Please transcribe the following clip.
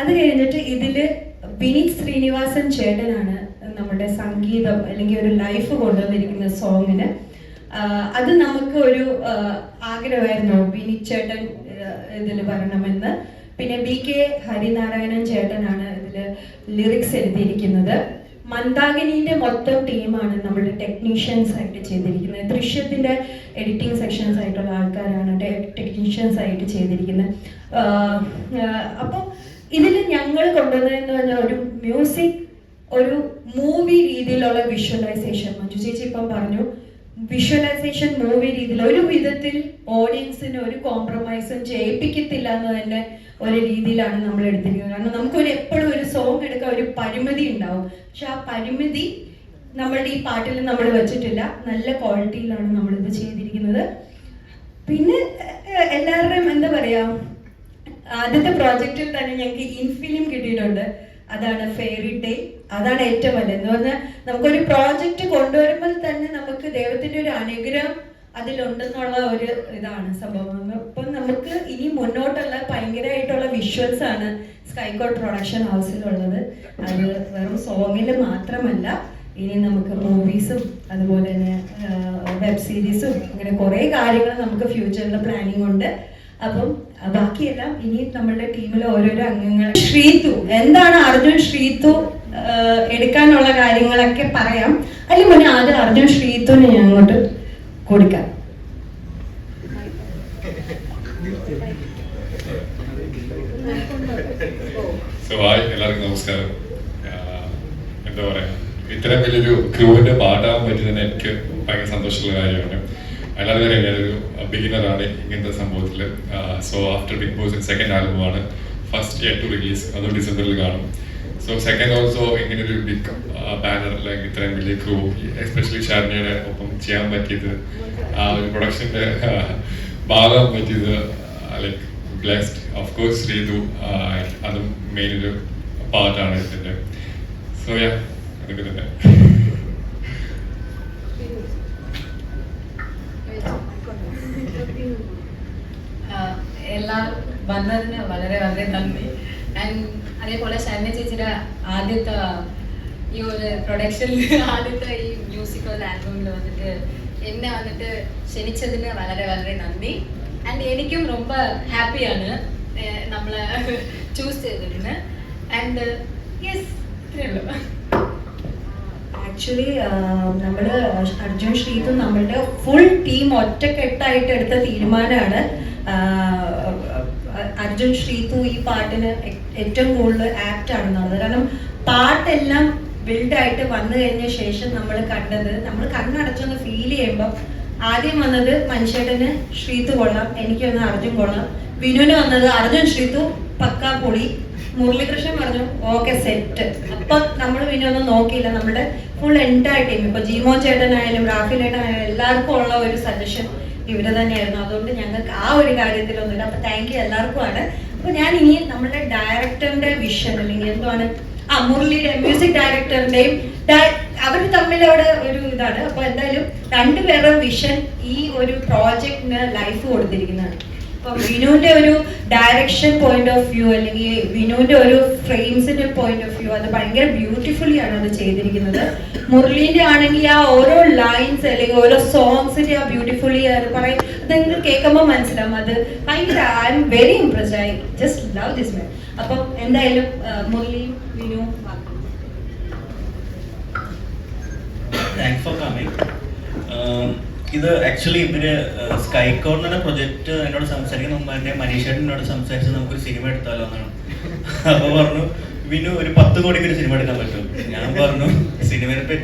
അത് കഴിഞ്ഞിട്ട് ഇതിൽ വിനീത് ശ്രീനിവാസൻ ചേട്ടനാണ് നമ്മുടെ സംഗീതം അല്ലെങ്കിൽ ഒരു ലൈഫ് കൊണ്ടുവന്നിരിക്കുന്ന സോങ്ങിന് അത് നമുക്ക് ഒരു ആഗ്രഹമായിരുന്നു വിനീത് ചേട്ടൻ ഇതിൽ വരണമെന്ന്. പിന്നെ ബി കെ ഹരിനാരായണൻ ചേട്ടനാണ് ഇതിൽ ലിറിക്സ് എഴുതിയിരിക്കുന്നത്. മന്ദാകിനിന്റെ മൊത്തം ടീമാണ് നമ്മുടെ ടെക്നീഷ്യൻസ് ആയിട്ട് ചെയ്തിരിക്കുന്നത്. ദൃശ്യത്തിന്റെ എഡിറ്റിംഗ് സെക്ഷൻസ് ആയിട്ടുള്ള ആൾക്കാരാണ് ടെക്നീഷ്യൻസ് ആയിട്ട് ചെയ്തിരിക്കുന്നത്. അപ്പോൾ ഇതിൽ ഞങ്ങൾ കൊണ്ടുവന്നതെന്ന് പറഞ്ഞാൽ ഒരു മ്യൂസിക് ഒരു മൂവി രീതിയിലുള്ള വിഷ്വലൈസേഷൻ മഞ്ജു ചേച്ചി ഇപ്പം പറഞ്ഞു വിഷ്വലൈസേഷൻ മൂവി രീതിയിൽ ഒരു വിധത്തിൽ ഓഡിയൻസിന് ഒരു കോംപ്രമൈസും ചെയ്യിപ്പിക്കത്തില്ല എന്ന് തന്നെ ഒരു രീതിയിലാണ് നമ്മൾ എടുത്തിരിക്കുന്നത്. കാരണം നമുക്കൊരു എപ്പോഴും ഒരു സോങ് എടുക്കാൻ ഒരു പരിമിതി ഉണ്ടാവും. പക്ഷെ ആ പരിമിതി നമ്മളുടെ ഈ പാട്ടിൽ നമ്മൾ വെച്ചിട്ടില്ല. നല്ല ക്വാളിറ്റിയിലാണ് നമ്മളിത് ചെയ്തിരിക്കുന്നത്. പിന്നെ എല്ലാവരുടെയും എന്താ പറയാ ആദ്യത്തെ പ്രോജക്റ്റിൽ തന്നെ ഞങ്ങൾക്ക് ഇൻഫിലിം കിട്ടിയിട്ടുണ്ട്. അതാണ് ഫെയറി ടെയിൽ അതാണ് ഏറ്റവും വലുത്. എന്ന് പറഞ്ഞാൽ നമുക്കൊരു പ്രോജക്റ്റ് കൊണ്ടുവരുമ്പോൾ തന്നെ നമുക്ക് ദൈവത്തിന്റെ ഒരു അനുഗ്രഹം അതിലുണ്ടെന്നുള്ള ഒരു ഇതാണ് സംഭവം. അപ്പം നമുക്ക് ഇനി മുന്നോട്ടുള്ള ഭയങ്കരമായിട്ടുള്ള വിഷ്വൽസ് ആണ് സ്കൈകോട്ട് പ്രൊഡക്ഷൻ ഹൗസിലുള്ളത് അത് വെറും സോങ്ങിൽ മാത്രമല്ല ഇനി നമുക്ക് മൂവീസും അതുപോലെ തന്നെ വെബ് സീരീസും അങ്ങനെ കുറേ കാര്യങ്ങൾ നമുക്ക് ഫ്യൂച്ചറിൽ പ്ലാനിങ് ഉണ്ട്. അപ്പം ബാക്കിയെല്ലാം ഇനി നമ്മളുടെ ടീമിലെ ഓരോരോ അംഗങ്ങൾ. ശ്രീതു എന്താണ് അർജുൻ ശ്രീതു എടുക്കാനുള്ള കാര്യങ്ങളൊക്കെ പറയാം. അല്ലെ മുന്നേ ആദ്യം അർജുൻ ശ്രീതുവിന് ഞാൻ അങ്ങോട്ട് കൊടുക്കാം. എല്ലാവർക്കും നമസ്കാരം. എന്താ പറയാ ഇത്രയും വലിയൊരു ക്രൂവിന്റെ പാട്ടാകാൻ പറ്റിയതിന് എനിക്ക് ഭയങ്കര സന്തോഷമുള്ള കാര്യമാണ്. എല്ലാവരും ഒരു ബിഗിനറാണ് ഇങ്ങനത്തെ സംഭവത്തിൽ so after Bigg Boss second ആൽബമാണ് first year to release അത് ഡിസംബറിൽ കാണും. സോ സെക്കൻഡ് ഓൾസോ ഇങ്ങനെ ഒരു ബിഗ് ബാനർ അല്ലെങ്കിൽ ഇത്രയും വലിയ ക്രൂ എസ്പെഷ്യലി ഷർണിയുടെ ഒപ്പം ചെയ്യാൻ പറ്റിയത് ആ ഒരു പ്രൊഡക്ഷന്റെ ഭാഗം പറ്റിയത് like blessed of course Sreethu അതും മെയിൻ ഒരു പാർട്ടാണ് ഇതിന്റെ സോ യാ അതൊക്കെ തന്നെ. എല്ലാം വന്നതിന് വളരെ വളരെ നന്ദി ആൻഡ് അതേപോലെ ശരണ്യ ചേച്ചിയുടെ ആദ്യത്തെ ഈ ഒരു പ്രൊഡക്ഷനിൽ ആദ്യത്തെ ഈ മ്യൂസിക്കൽ ആൽബമിൽ വന്നിട്ട് എന്നെ വന്നിട്ട് ക്ഷണിച്ചതിന് വളരെ വളരെ നന്ദി ആൻഡ് എനിക്കും ரொம்ப ഹാപ്പിയാണ് നമ്മളെ ചൂസ് ചെയ്തതിന് ആൻഡ് യെസ് ഇത്രയേ ഉള്ളൂ ആക്ച്വലി നമ്മൾ അർജുൻ ശ്രീതും നമ്മളുടെ ഫുൾ ടീം ഒറ്റക്കെട്ടായിട്ട് എടുത്ത തീരുമാനമാണ്. അർജുൻ ശ്രീതു ഈ പാട്ടിന് ഏറ്റവും കൂടുതൽ ആപ്റ്റ് ആണെന്നുള്ളത്. കാരണം പാട്ടെല്ലാം ബിൽഡായിട്ട് വന്നു കഴിഞ്ഞ ശേഷം നമ്മൾ കണ്ടത് നമ്മൾ കണ്ണടച്ചൊന്ന് ഫീൽ ചെയ്യുമ്പോൾ ആദ്യം വന്നത് മനുഷ്യട്ടന് ശ്രീതു കൊള്ളാം എനിക്ക് വന്നത് അർജുൻ കൊള്ളാം. വിനുവിന് വന്നത് അർജുൻ ശ്രീതു പക്കാ പൊളി മുരളീകൃഷ്ണൻ പറഞ്ഞു ഓക്കെ സെറ്റ് അപ്പൊ നമ്മൾ പിന്നെ ഒന്നും നോക്കിയില്ല. നമ്മുടെ ഫുൾ എന്റയർ ടീം ഇപ്പൊ ജീമോ ചേട്ടനായാലും റാഫി ചേട്ടനായാലും എല്ലാവർക്കും ഉള്ള ഒരു സജഷൻ ഇവിടെ തന്നെയായിരുന്നു. അതുകൊണ്ട് ഞങ്ങൾക്ക് ആ ഒരു കാര്യത്തിലൊന്നുമില്ല അപ്പൊ താങ്ക് യു എല്ലാവർക്കും ആണ് അപ്പൊ ഞാൻ ഇനി നമ്മുടെ ഡയറക്ടറിന്റെ വിഷൻ അല്ലെങ്കിൽ എന്താണ് ആ മുരളിയുടെ മ്യൂസിക് ഡയറക്ടറിന്റെയും അവർ തമ്മിൽ അവിടെ ഒരു ഇതാണ്. അപ്പൊ എന്തായാലും രണ്ടുപേരുടെ വിഷൻ ഈ ഒരു പ്രോജക്റ്റിന് ലൈഫ് കൊടുത്തിരിക്കുന്നതാണ്. അപ്പം വിനുവിന്റെ ഒരു ഡയറക്ഷൻ പോയിന്റ് ഓഫ് വ്യൂ അല്ലെങ്കിൽ വിനുവിന്റെ ഒരു ഫ്രെയിംസിന്റെ പോയിന്റ് ഓഫ് വ്യൂ അത് ഭയങ്കര ബ്യൂട്ടിഫുള്ളി ആണ് അത് ചെയ്തിരിക്കുന്നത്. മുരളീന്റെ ആണെങ്കിൽ ആ ഓരോ ലൈൻസ് അല്ലെങ്കിൽ ഓരോ സോങ്സിന്റെ ആ ബ്യൂട്ടിഫുള്ളി അത് പറയും. അതെങ്കിൽ കേൾക്കുമ്പോൾ മനസ്സിലാവും. അത് ഭയങ്കര I'm very impress I just love this man അപ്പം എന്തായാലും മുരളിയും വിനുവും താങ്ക്സ് ഫോർ കമ്മിങ് ഇത് ആക്ച്വലി ഇവർ സ്കൈ കോർണറിന്റെ പ്രൊജക്ട് എന്നോട് സംസാരിക്കുന്ന മുമ്പ് തന്നെ മനീഷേട്ടൻ എന്നോട് സംസാരിച്ച് നമുക്കൊരു സിനിമ എടുത്താലോ എന്നാണ്. അപ്പൊ പറഞ്ഞു വിനു ഒരു പത്ത് കോടിക്ക് ഒരു സിനിമ എടുക്കാൻ പറ്റും ഞാൻ പറഞ്ഞു സിനിമയെ